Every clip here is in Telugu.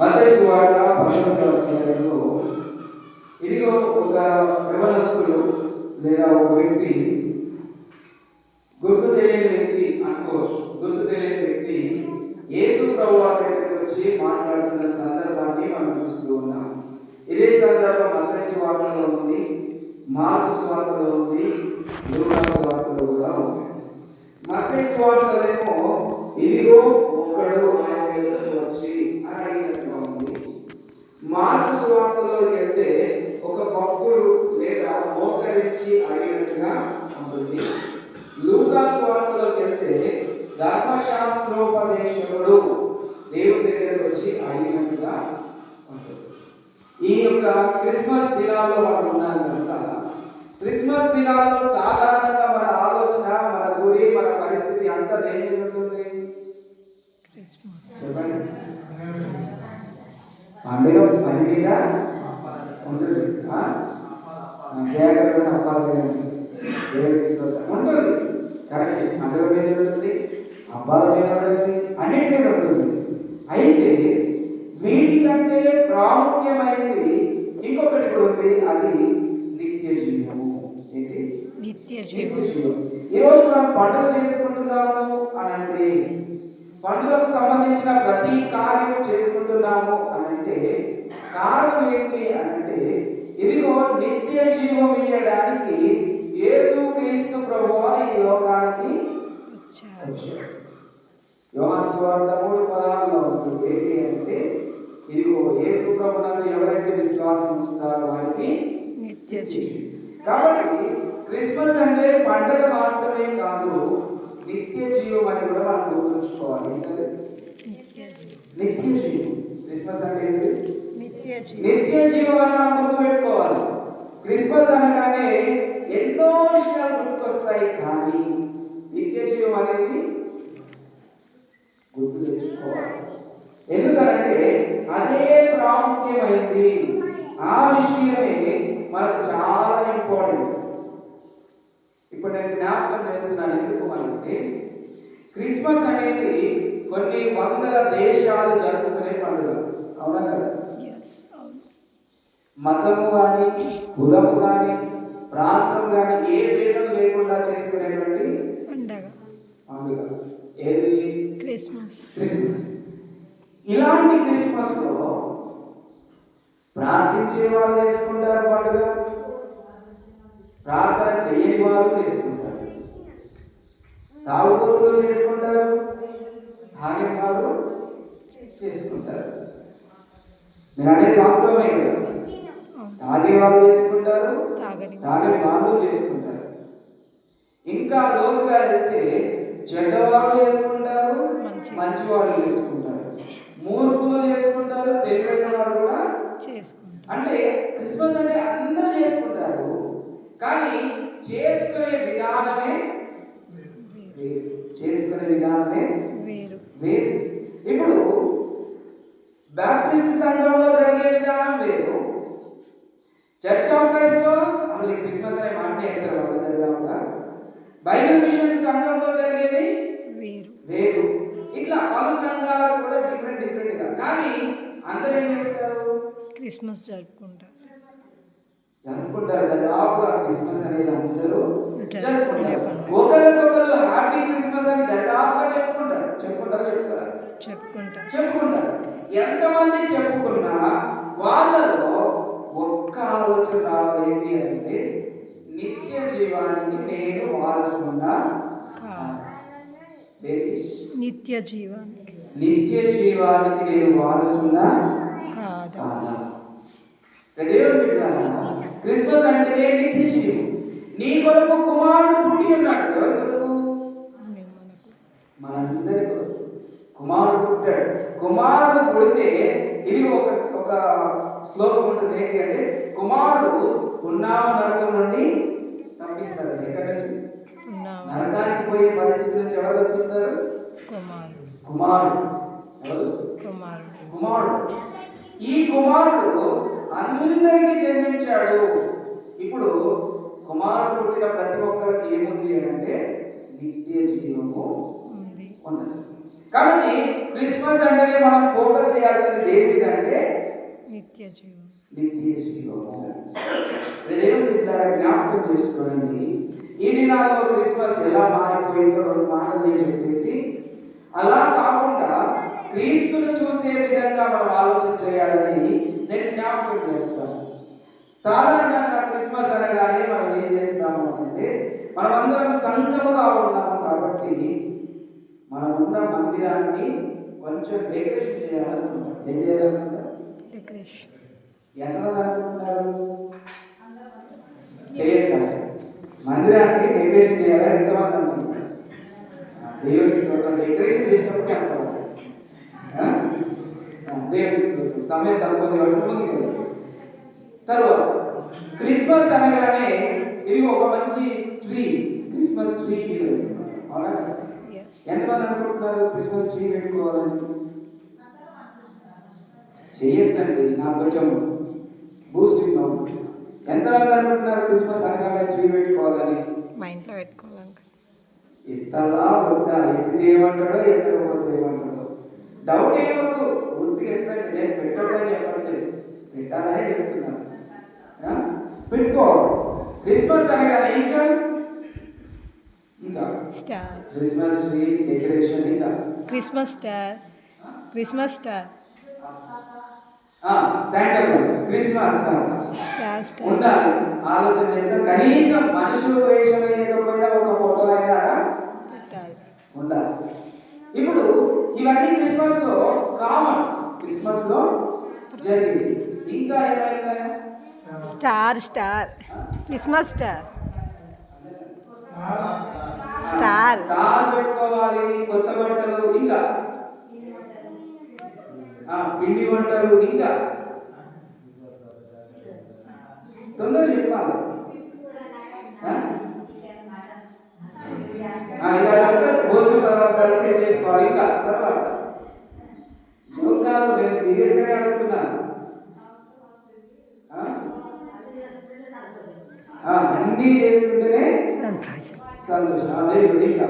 మతేసు వార్త పంతొమ్మిదవ అధ్యాయంలో ఇదిగో ఒక యవనస్తుడు లేదా ఒక వ్యక్తి గుర్తు తెలియని వ్యక్తి అనుకోవచ్చు. గుర్తు తెలియని వ్యక్తి యేసు ప్రభు దగ్గరికి వచ్చి మాట్లాడుతున్న సందర్భాన్ని మనం చూస్తూ ఉన్నాం. ఇదే సందర్భం మతేసు వార్తలో ఉంది మార్క్స్ వార్తలో ఉంది లూకాసు వార్తలో కూడా ఉంది. మతేసు వార్తలేమో ఇదిగో ఒకడు ఆయన దగ్గరకు వచ్చి అని అడిగినట్టుగా ఉంది. మార్పు సువార్తలోకి వెళ్తే ఒక భక్తుడు లేదా మోకరించి అడిగినట్టుగా ఉంటుంది. లూకా సువార్తలోకి వెళ్తే ధర్మశాస్త్రోపదేశకుడు దేవుడి దగ్గరకు వచ్చి అడిగినట్టుగా ఉంటుంది. ఈ యొక్క క్రిస్మస్ దినాల్లో మనం ఉన్నాను కనుక క్రిస్మస్ దినాల్లో సాధారణంగా మన ఆలోచన మన గురి మన పరిస్థితి అంతా దేని చెప్పండి. పండుగ పని మీద ఉంటుంది అప్పాలు స్తోత్రం. ఉంటుంది కరెక్ట్. పండుగ మీద ఉంటుంది అబ్బాల మీద ఉంటుంది అన్నిటి మీద ఉంటుంది అయితే వీటికంటే ప్రాముఖ్యమైనది ఇంకొకటి కూడా ఉంది. అది నిత్య జీవము. నిత్య జీవం జీవం ఈ రోజు మనం పండుగ చేసుకుంటున్నాము అని అంటే పండుగకు సంబంధించిన ప్రతి కార్యం చేసుకుంటున్నాము అని అంటే కారణం ఏంటి అని అంటే ఇదిగో నిత్య జీవం ఇయ్యడానికి యేసు క్రీస్తు ప్రభు ఈ లోకానికి యోహాను సువార్త మూడు ఏంటి అంటే ఇదిగో యేసు ప్రభునందు ఎవరైతే విశ్వాసం ఉంచుతారో వారికి నిత్య జీవం. కాబట్టి క్రిస్మస్ అంటే పండుగ మాత్రమే కాదు నిత్య జీవం అని కూడా మనం గుర్తుంచుకోవాలి ఏంటంటే నిత్య జీవం క్రిస్మస్ అంటే ఏంటి నిత్య జీవం నిత్య జీవం అని మనం గుర్తుపెట్టుకోవాలి క్రిస్మస్ అనగానే ఎన్నో విషయాలు గుర్తుకొస్తాయి కానీ నిత్య జీవం అనేది గుర్తు తెచ్చుకోవాలి. ఎందుకంటే అదే ప్రాముఖ్యమైంది. ఆ విషయమే మనకు చాలా ఇంపార్టెంట్. ఇప్పుడు నేను జ్ఞాపకం చేస్తున్నాను ఎందుకు అంటే క్రిస్మస్ అనేది కొన్ని వందల దేశాలు జరుపుకునే పండుగ. అవునా కదా? మతము కానీ కులము కానీ ప్రాంతం కానీ ఏ భేదం లేకుండా చేసుకునేటువంటి పండగ. పండుగ. ఏది? క్రిస్మస్. క్రిస్మస్. ఇలాంటి క్రిస్మస్లో ప్రార్థించే వాళ్ళు చేసుకుంటారు పండుగ. ప్రార్థన చేయని వాళ్ళు చేసుకుంటారు. తాగుబోతులు చేసుకుంటారు తాగిన వాళ్ళు చేసుకుంటారు. నేను అనేది వాస్తవమే కదా. తాగే వాళ్ళు చేసుకుంటారు తాగని వాళ్ళు చేసుకుంటారు. ఇంకా లోతుగా వెళ్తే చెడ్డవాళ్ళు చేసుకుంటారు మంచి. మంచి వాళ్ళు చేసుకుంటారు. మూర్ఖులు చేసుకుంటారు తెలివైన వాళ్ళు కూడా అంటే క్రిస్మస్ అంటే అందరూ చేసుకుంటారు. కానీ చేసుకునే విధానమే. చేసుకునే విధానమే వేరు. వేరు. ఇప్పుడు బ్యాప్టిస్ట్ సంఘంలో జరిగే విధానం వేరు. చర్చ్ ఆఫ్ క్రైస్ట్లో అసలు ఈ క్రిస్మస్ అనే మాట జరగాక బైబిల్ మిషన్ సంఘంలో జరిగేది వేరు. వేరు. ఇట్లా పలు సంఘాలకు కూడా డిఫరెంట్ డిఫరెంట్గా. కానీ అందరూ ఏం చేస్తారు? క్రిస్మస్ జరుపుకుంటారు. జరుపుకుంటారు దాదాపుగా క్రిస్మస్ అనేది అందరూ పండుగ. ఒకరికొకరు హ్యాపీ క్రిస్మస్ అని దాదాపుగా చెప్పుకుంటారు. చెప్పుకుంటారు చెప్పుకోరు? చెప్పుకుంటారు. చెప్పుకుంటారు. ఎంతమంది చెప్పుకున్నా వాళ్ళలో ఒక్క ఆలోచన రావాలి అంటే నిత్య జీవానికి నేను వారసున్నా? నిత్య జీవానికి. నిత్య జీవానికి నేను వారసున్నా. కాదు? క్రిస్మస్ అంటేనే నిత్య జీవం. నీ కొరకు కుమారుడు పుట్టి ఉన్నాడు. మనందరి కొరకు కుమారుడు పుట్టాడు. కుమారుడు పుడితే ఇది ఒక ఒక శ్లోకం ఉంటుంది. ఏంటి అంటే కుమారుడు ఉన్నామ నరకం నుండి తప్పిస్తాడు. ఎక్కడి నుంచి? ఉన్నావా నరకానికి పోయే పరిస్థితి నుంచి ఎవరు తప్పిస్తారు? కుమారుడు. కుమారుడు. కుమారుడు. ఈ కుమారుడు అందరికీ జన్మించాడు. ఇప్పుడు కుమారుడు పుట్టిన ప్రతి ఒక్కరికి ఏముంది అంటే నిత్య జీవము ఉన్నది. కాబట్టి క్రిస్మస్ అంటేనే మనం ఫోకస్ మీద అంటే నిత్య జీవం. నిత్య జీవము. బిడ్డలారా జ్ఞాపకం చేసుకోండి. ఈ దినాల్లో క్రిస్మస్ ఎలా మారిపోయిందో రెండు మాటలు నేను చెప్పేసి అలా కాకుండా క్రీస్తును చూసే విధంగా మనం ఆలోచన చేయాలని నేను జ్ఞాపకం చేస్తాను. సాధారణంగా క్రిస్మస్ అనగానే అంటే మనం అందరం సంఘముగా ఉన్నాము కాబట్టి మనం ఉన్న మందిరాన్ని కొంచెం డెకరేషన్ చేయాలనుకుంటాం. ఏం చేయాలనుకుంటాం? డెకరేషన్ చేయాలి మందిరానికి డెకరేషన్ చేయాలని ఎంతమంది. డెకరేషన్ చేసినప్పుడు. సమయం తక్కువ. తర్వాత క్రిస్మస్ అనగానే ఇది ఒక మంచి ట్రీ క్రిస్మస్ ట్రీ ఎంతమంది అనుకుంటున్నారు క్రిస్మస్ ట్రీ పెట్టుకోవాలని? చేయొద్దండి నాకు కొంచెం బూస్టింగ్ అవుతుంది ఎంతమంది అనుకుంటున్నారు క్రిస్మస్ అనగానే ట్రీ పెట్టుకోవాలని? మా ఇంట్లో పెట్టుకోవాలనుకుంటున్నాను ఎత్తలా వద్దా? ఎత్తితే ఏమంటాడో ఎత్తకపోతే ఏమంటాడో. డౌట్ ఏమొద్దు పూర్తి ఎత్తండి నేను పెట్టదని చెప్పట్లేదు పెట్టాలని చెప్తున్నాను. ఆ? పెట్టుకోవాలి క్రిస్మస్ అనగానే ఇంకా స్టార్. క్రిస్మస్ ట్రీ డెకరేషన్ ఇంకా? Christmas star. Christmas star. Santa Claus Christmas star. Star ఉండాలి ఆలోచన చేస్తాం కనీసం మనుషులు వేషం వేయకపోయినా ఒక ఫోటో అయినా పెట్టాలి. ఉండాలి ఇప్పుడు ఇవన్నీ క్రిస్మస్లో కామన్ క్రిస్మస్లో జరిగింది ఇంకా ఏమైనా star. Star. Christmas star. Star. Star పెట్టుకోవాలి కొత్త వంటలు ఇంకా. ఆ, పిండి వంటలు ఇంకా. తొందర చెప్పాలి. ఆ? భోజన పదార్థాలు సెట్ చేసుకోవాలి ఇంకా. తర్వాత. జోక్ నేను సీరియస్ గానే అడుగుతున్నాను. ఆ? అన్నీ చేస్తుంటేనే సంతోషం సంతోషం అదే ఇప్పుడు ఇంకా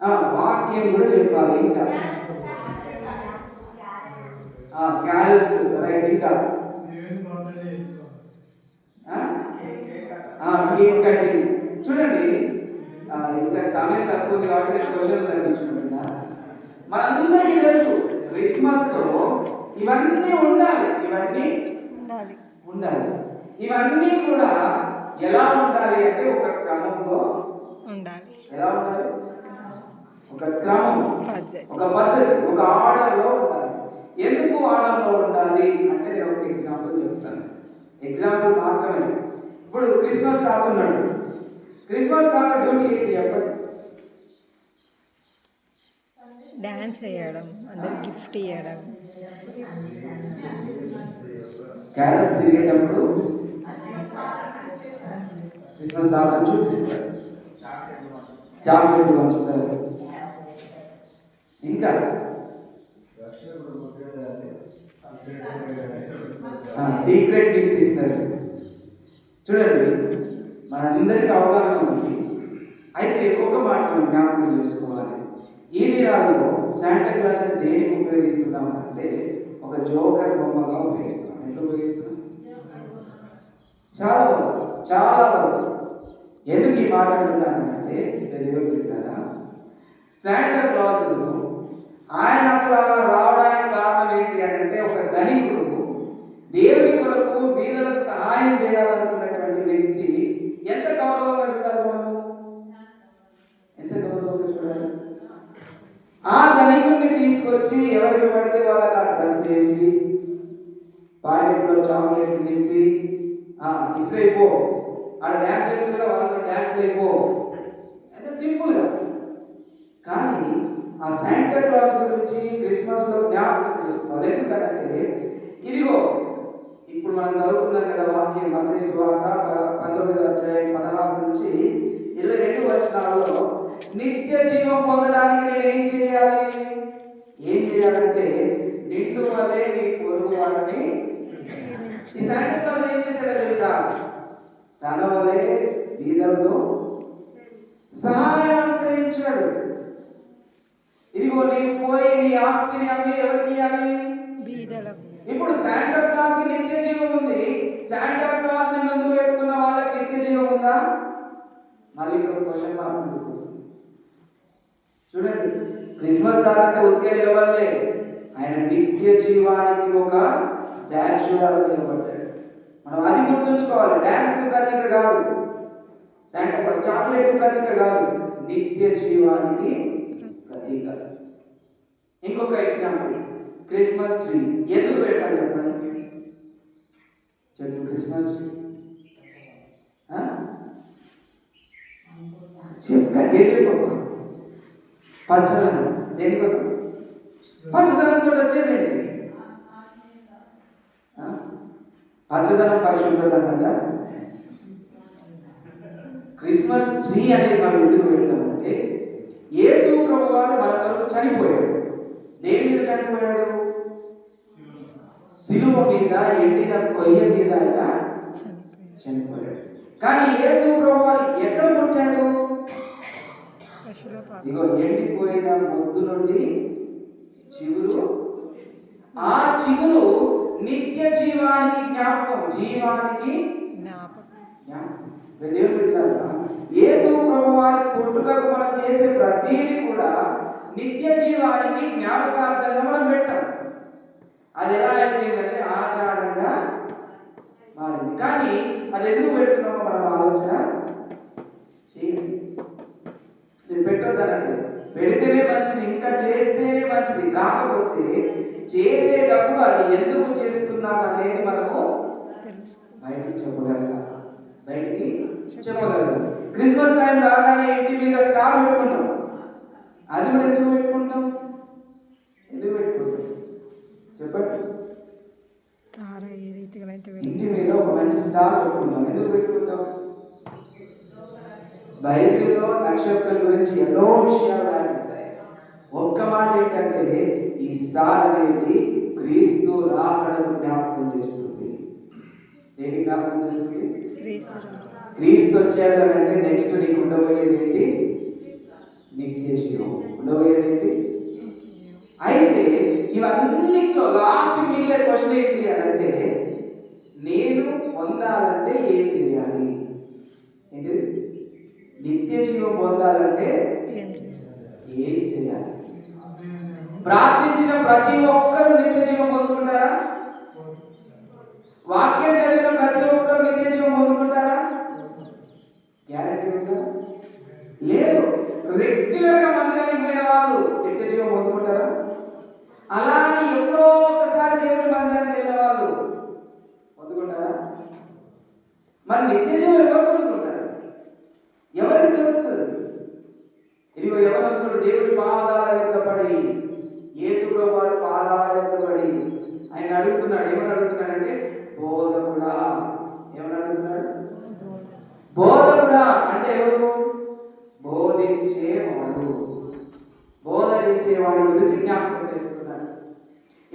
ఆ, వాక్యం కూడా చెప్పాలి ఇంకా క్యారల్స్ రైట్ ఇంకా ఆ? ఆ, కేక్ కటింగ్. చూడండి ఆ, ఇంకా సమయం తక్కువ కాబట్టి క్వశ్చన్ తగ్గించుకుంటున్నా. మనందరికీ తెలుసు క్రిస్మస్లో ఇవన్నీ ఉండాలి. ఇవన్నీ ఉండాలి. ఇవన్నీ కూడా ఎలా ఉండాలి అంటే ఒక క్రమంలో ఉండాలి. ఎలా ఉండాలి? ఒక క్రమం ఒక పద్ధతి ఒక ఆర్డర్లో ఉండాలి. ఎందుకు ఆర్డర్లో ఉండాలి అంటే నేను ఒక ఎగ్జాంపుల్ చెప్తాను. ఎగ్జాంపుల్ మాత్రమే. ఇప్పుడు క్రిస్మస్ తాత ఉన్నాడు. క్రిస్మస్ తాత డ్యూటీ ఏంటి చెప్పండి? డ్యాన్స్ వేయడం అందరు గిఫ్ట్ ఇవ్వడం క్యారల్స్ తిరిగేటప్పుడు క్రిస్మస్ తాతను చూపిస్తారు. చాక్లెట్ పంచుతారు. ఇంకా? సీక్రెట్ గిఫ్ట్ ఇస్తారు. చూడండి మనందరికీ అవగాహన ఉంది. అయితే ఒక మాట మనం జ్ఞాపకం చేసుకోవాలి. ఈ దినాల్లో శాంటా క్లాస్ దేనికి ఉపయోగిస్తున్నాం అంటే ఒక జోకర్ బొమ్మగా ఉపయోగిస్తున్నాం. ఎట్లా ఉపయోగిస్తున్నాం? చాలా చాలా వరకు. ఎందుకు ఈ మాట అంటున్నానంటే తెలియకుండా శాంటా క్లాసులు ఆయన అసలు అలా రావడానికి కారణం ఏంటి అంటే ఒక ధనికుడు దేవుని కొరకు బీదలకు సహాయం చేయాలనుకున్నటువంటి వ్యక్తి ఎంత గౌరవంగా చూడాలి మనం? ఎంత గౌరవంగా చూడాలి? ఆ ధనికుడిని తీసుకొచ్చి ఎవరికి పడితే వాళ్ళకి ఆ డ్రెస్ చేసి పాయింట్లో చాక్లెట్ నింపి ఇసురైపో ఆడ డ్యాన్స్ అవుతుందిగా వాళ్ళతో డ్యాన్స్ అయిపో. అంటే సింపుల్గా కానీ ఆ శాంటా క్లాస్ గురించి క్రిస్మస్లో జ్ఞాపకం చేసుకోవాలి. ఎందుకంటే ఇదిగో ఇప్పుడు మనం చదువుకున్నాం కదా వాక్యం మంత్రి సువార్త పంతొమ్మిది అధ్యాయం పదహారు నుంచి ఇరవై రెండు వచనాలలో నిత్య జీవం పొందడానికి నేను ఏం చేయాలి? ఏం చేయాలంటే నిన్ను వలే నీ పొరుగు వాడిని ఈ శాంటా క్లాస్ ఏం చేశాడో తెలుసా తన వలే బీదలను సహాయం అనుగ్రహించాడు ఇదిగో నీవు పోయి నీ ఆస్తిని అమ్మి ఎవరికి ఇవ్వాలి ఇప్పుడు శాంటా క్లాస్కి నిత్య జీవం ఉంది శాంటా క్లాస్ని ముందు పెట్టుకున్న వాళ్ళకి నిత్య జీవం ఉందా మళ్ళీ ఇప్పుడు క్వశ్చన్ మార్క్ చూడండి క్రిస్మస్ తాతంటే ఉతికే నిలబడలే ఆయన నిత్య జీవానికి ఒక స్టాచ్యూ లాగా నిలబడ్డాడు. మనం అది గుర్తుంచుకోవాలి. డ్యాన్స్ ప్రతీక కాదు. శాంటా క్లాస్ చాక్లెట్ ప్రతీక కాదు. నిత్య జీవానికి ప్రతీక. ఇంకొక ఎగ్జాంపుల్. Christmas tree. ఎందుకు పెట్టాలి చెప్పండి? చెట్టు క్రిస్మస్ ట్రీ. ఆ? చెప్పు, గట్టిగా చెప్పు. పచ్చదనం దేనికోసం? పచ్చదనంతో వచ్చేదేంటి? పచ్చదనం పరిశుభ్రత అంట క్రిస్మస్ ట్రీ అనేది మనం ఎందుకు పెడతామంటే యేసు ప్రభు వారు మన కొరకు చనిపోయాడు. దేని మీద చనిపోయాడు? సిలువ మీద ఎండిన కొయ్య మీద చనిపోయాడు. కానీ యేసు ప్రభు వారు ఎక్కడ పుట్టాడు? ఇగో ఎండిపోయిన మొద్దు నుండి చిగురు ఆ చిగురు నిత్య జీవానికి జ్ఞాపకం. జీవానికి బిడ్డలారా, యేసు ప్రభు వారి పుట్టుకకు మనం చేసే ప్రతీది కూడా నిత్య జీవానికి జ్ఞాపకార్థంగా మనం పెడతాం. అది ఎలా అయిపోయిందంటే ఆచారంగా మారింది. కానీ అది ఎందుకు పెడుతున్నామో మనం ఆలోచన చేయండి. నేను పెట్టొద్దనంటే పెడితేనే మంచిది ఇంకా చేస్తేనే మంచిది. కాకపోతే చేసేటప్పుడు అది ఎందుకు చేస్తున్నాం అనేది మనము తెలుసుకో బయటికి చెప్పగలగాలి. బయటికి చెప్పగలగాలి. క్రిస్మస్ టైం రాగానే ఇంటి మీద స్టార్ పెట్టుకుంటాం. అది కూడా ఎందుకు పెట్టుకుంటాం? ఎందుకు పెట్టుకుంటాం? చెప్పండి. ఇంటి మీద ఒక మంచి స్టార్ పెట్టుకుంటాం. ఎందుకు పెట్టుకుంటాం? బైబిల్లో నక్షత్రం గురించి ఎన్నో విషయాలు ఒక్క మాట ఏంటంటే ఈ స్టార్ అనేది క్రీస్తు రాకడను జ్ఞాపకం చేస్తుంది. దేని జ్ఞాపకం చేస్తుంది? క్రీస్తు వచ్చాడు అంటే నెక్స్ట్ నీకు ఉండబోయేది ఏంటి? నిత్య జీవం ఉండబోయేది ఏంటి? అయితే ఇవన్నిట్లో లాస్ట్ మిగిలే క్వశ్చన్ ఏంటి అని అంటే నేను పొందాలంటే ఏం చేయాలి? ఏంటి నిత్య జీవం పొందాలంటే ఏం చేయాలి? ప్రార్థించిన ప్రతి ఒక్కరు నిత్య జీవం పొందుకుంటారా? వాక్యం చదివిన ప్రతి ఒక్కరు నిత్య జీవం పొందుకుంటారా? గ్యారెంటీ ఉందా? లేదు. రెగ్యులర్గా మందిరానికి పోయిన వాళ్ళు నిత్య జీవం పొందుకుంటారా? అలా అని ఎప్పుడో ఒకసారి దేవుని మందిరానికి వెళ్ళిన వాళ్ళు పొందుకుంటారా? మరి నిత్య జీవం ఎవరు పొందుకుంటారు? ఎవరికి దొరుకుతుంది? ఇదిగో యవనస్తుడు దేవుడి పాదాల యొక్క పడి యేసులో వారి పాదాల యొక్క పడి ఆయన అడుగుతున్నాడు ఏమని అడుగుతున్నాడంటే బోధకుడా ఏమని అడుగుతున్నాడు బోధకుడా అంటే ఎవరు బోధించేవాడు బోధ చేసేవాడి గురించి జ్ఞాపకం చేస్తున్నాడు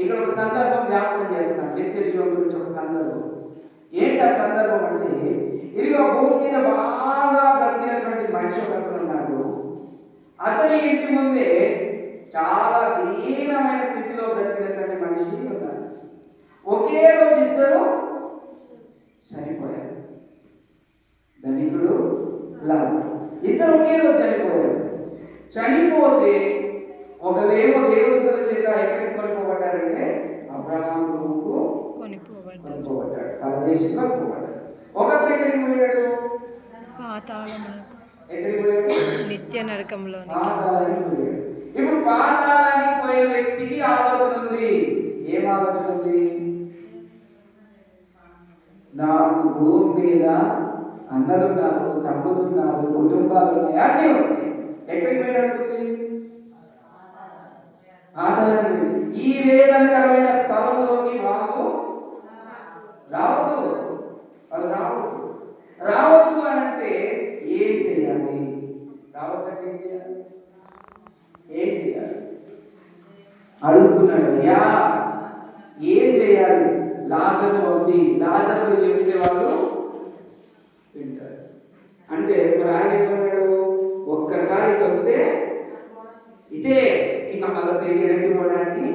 ఇక్కడ ఒక సందర్భం జ్ఞాపకం చేస్తున్నాడు నిత్య జీవం గురించి ఒక సందర్భం. ఏంటి ఆ సందర్భం అంటే ఇదిగో భూమి మీద బాగా బ్రతికినటువంటి మనిషి ఒకరు ఉన్నాడు. అతని ఇంటి ముందే చాలా దీనమైన స్థితిలో బ్రతికినటువంటి మనిషి ఉన్నాడు. ఒకే రోజు ఇద్దరు చనిపోయారు. ధనికుడు లాజరు. ఇద్దరు ఒకే రోజు చనిపోయారు. చనిపోతే ఒకదేమో దేవదూతల చేత ఎక్కడికి కొనుక్కోబడ్డారంటే అబ్రహాం కొనిపోబడ్డారు. కొనుక్కోబడ్డాడు పరదేశంలో కొనుక్కోబడ్డాడు ఎక్కడికి పోయాడు? పాతాళమునకు. ఎక్కడికి పోయాడు? నిత్య పోయాడు. ఇప్పుడు పాతాళానికి పోయిన వ్యక్తికి ఆలోచన ఉంది. ఏం ఆలోచన ఉంది? నాకు భూమి మీద అన్నలున్నారు తమ్ముడున్నారు కుటుంబాలు ఉన్నాయి అన్నీ ఉన్నాయి. ఎక్కడికి పోయినట్టుంది పాతాళానికి ఈ వేదనకరమైన స్థలంలోకి వాళ్ళు రావద్దు. వాళ్ళు రావద్దు. రావద్దు అని అంటే ఏం చేయాలి? రావద్దంటే ఏం చేయాలి? ఏం చేయాలి? అడుగుతున్నాడు యా ఏం చేయాలి? లాజరు ఉంది లాజరు చెప్తే వాళ్ళు వింటారు. అంటే మరి ఆయన ఏమన్నాడు? ఒక్కసారి వస్తే ఇదే ఇంకా మళ్ళీ తిరిగి ఎడక్కిపోవడానికి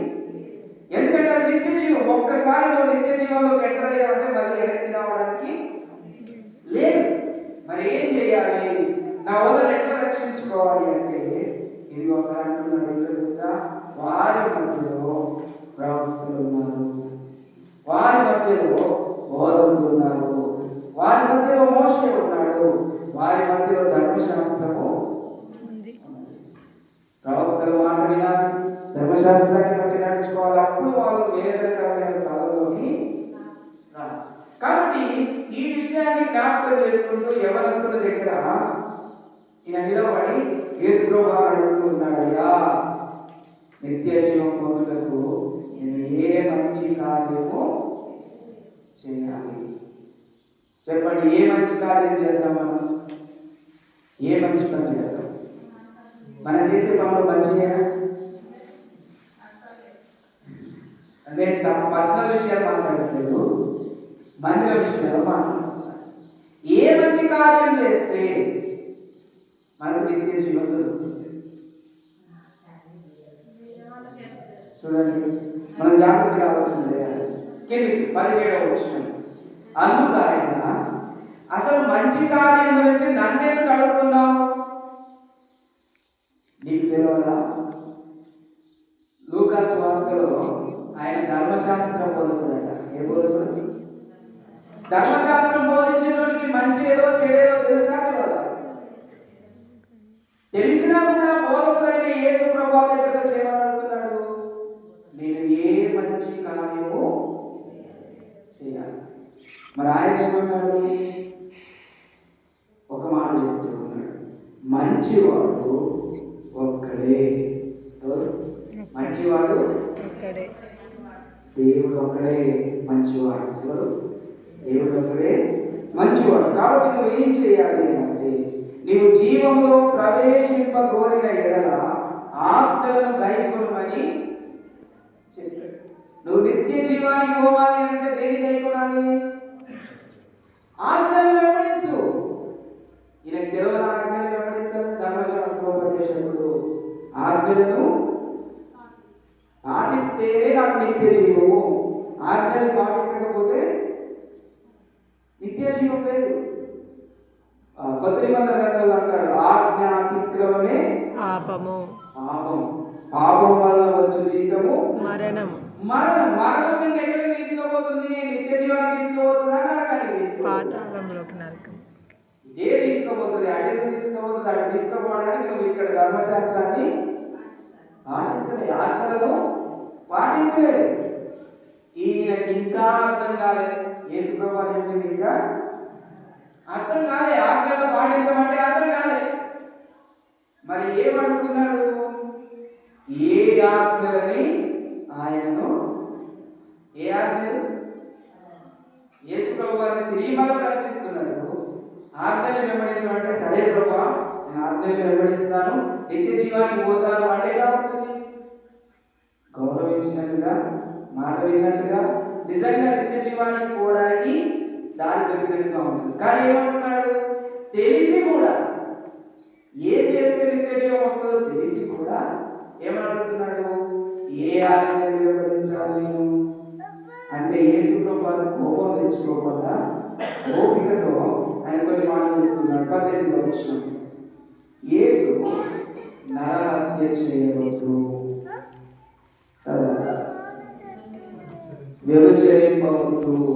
ఎందుకంటే అది నిత్య జీవం ఒక్కసారి నువ్వు నిత్య జీవంలోకి ఎంటర్ అయ్యావంటే మళ్ళీ వెనక్కి రావడానికి లేదు. మరి ఏం చేయాలి? నా వల్ల ఎట్లా రక్షించుకోవాలి అంటే ఇది ఒక అంటున్నాడు తెలుసా వారి మధ్యలో ప్రవక్తలు ఉన్నారు. వారి మధ్యలో బోధకులు ఉన్నారు. వారి మధ్యలో మోసే ఉన్నాడు. వారి మధ్యలో ధర్మశాస్త్రము ప్రవక్తల మాట వినాలి ధర్మశాస్త్రాన్ని బట్టి నడుచుకోవాలి అప్పుడు వాళ్ళు వేరే రకమైన స్థలంలోకి కాబట్టి ఈ విషయాన్ని జ్ఞాపకం చేసుకుంటూ యవనస్తుల దగ్గర ఈయన నిలబడి యేసు ప్రభు అడుగుతూ ఉన్నాడు నిత్య జీవం పొందుటకు నేను ఏ మంచి కార్యము చేయాలి? చెప్పండి ఏ మంచి కార్యం చేద్దాం మనం ఏ మంచి పని చేద్దాం? మనం చేసే పనులు మంచిగా నేను పర్సనల్ విషయాలు మాట్లాడట్లేదు. మందిర విషయాలు మాట్లాడుతున్నాను ఏ మంచి కార్యం చేస్తే మనకు నిత్య జీవం దొరుకుతుంది చూడండి మనం జాగ్రత్తగా ఆలోచన చేయాలి కిందికి పదిహేడవ వచ్చిన అందుకు ఆయన అసలు మంచి కార్యం గురించి నన్ను ఎందుకు అడుగుతున్నావు తెలియదా లూకాస్ వార్తలో ఆయన ధర్మశాస్త్రం బోధకుడట ఏ బోధకుడు ధర్మశాస్త్రం బోధించడానికి మంచి ఏదో చెడేదో తెలుసా కదా తెలిసినా కూడా బోధకుడైన ఏ ప్రభా దగ్గర చేయమడుతున్నాడు నేను ఏ మంచి కార్యము చేయాలి మరి ఆయన ఏమన్నాడు ఒక మాట చెప్తూ ఉన్నాడు. మంచివాడు ఒక్కడే? మంచివాడు? ఒక్కడే. దేవుడు ఒక్కడే మంచివాడు. ఎవరు? దేవుడు ఒక్కడే మంచివాడు. కాబట్టి నువ్వు ఏం చేయాలి అంటే నీవు జీవంలో ప్రవేశింప కోరిన ఎడల గైకొనమని చెప్పాడు. నువ్వు నిత్య జీవానికి పోవాలి అంటే దేని గైకొనాలి? ఆజ్ఞలు వెంబడించు. ఈయన కేవలం ఆజ్ఞలు వెంబడించాలి ధర్మశాస్త్రోపదేశకుడు ఆజ్ఞలను పాటిస్తేనే నాకు నిత్య జీవము. ఆజ్ఞలు పాటించకపోతే నిత్య జీవం లేదు. కొత్త నిబంధన గ్రంథంలో అంటాడు ఆజ్ఞ అతిక్రమమే పాపము. పాపం. పాపం వల్ల వచ్చు జీవితము మరణం మరణం మరణం నిన్ను ఎక్కడికి తీసుకుపోతుంది? నిత్య జీవానికి తీసుకుపోతుందా? నరకానికి పాతాళంలోకి నరకం ఐడియా తీసుకోవద్దు దాన్ని తీసుకోకూడదని నువ్వు ఇక్కడ ధర్మశాస్త్రాన్ని పాటించలే. ఆత్మలను పాటించలేదు. ఈయనకి ఇంకా అర్థం కాలేదు యేసు ప్రభా చెప్పింది ఇంకా అర్థం కాలే. ఆజ్ఞలు పాటించమంటే అర్థం కాలే. మరి ఏమడుగుతున్నాడు? ఏ ఆజ్ఞలని ఆయనను ఏ ఆజ్ఞలు? యేసు ప్రభు గారిని తిరిగి మళ్ళీ ప్రశ్నిస్తున్నాడు ఆజ్ఞలు వెంబడించమంటే సరే ప్రభా నేను ఆజ్ఞలు వెంబడిస్తాను నిత్య జీవానికి పోతాను అంటే ఎలా ఉంటుంది? గౌరవించినట్టుగా మాట విన్నట్టుగా నిజంగా నిత్య జీవానికి పోవడానికి దారి దొరికినట్టుగా ఉంటుంది. కానీ ఏమంటున్నాడు? తెలిసి కూడా ఏం చేస్తే నిత్య జీవం వస్తుందో తెలిసి కూడా ఏమంటున్నాడు ఏ ఆజ్ఞలు వెంబడించాలి నేను? అంటే ఏ ప్రభు కోపం తెచ్చుకోకుండా ఓపికతో ఆయన కొన్ని మాటలు ఇస్తున్నాడు పద్దెనిమిది వచ్చిన యేసు నరహత్య చేయవద్దు తర్వాత వ్యభిచరింపవద్దు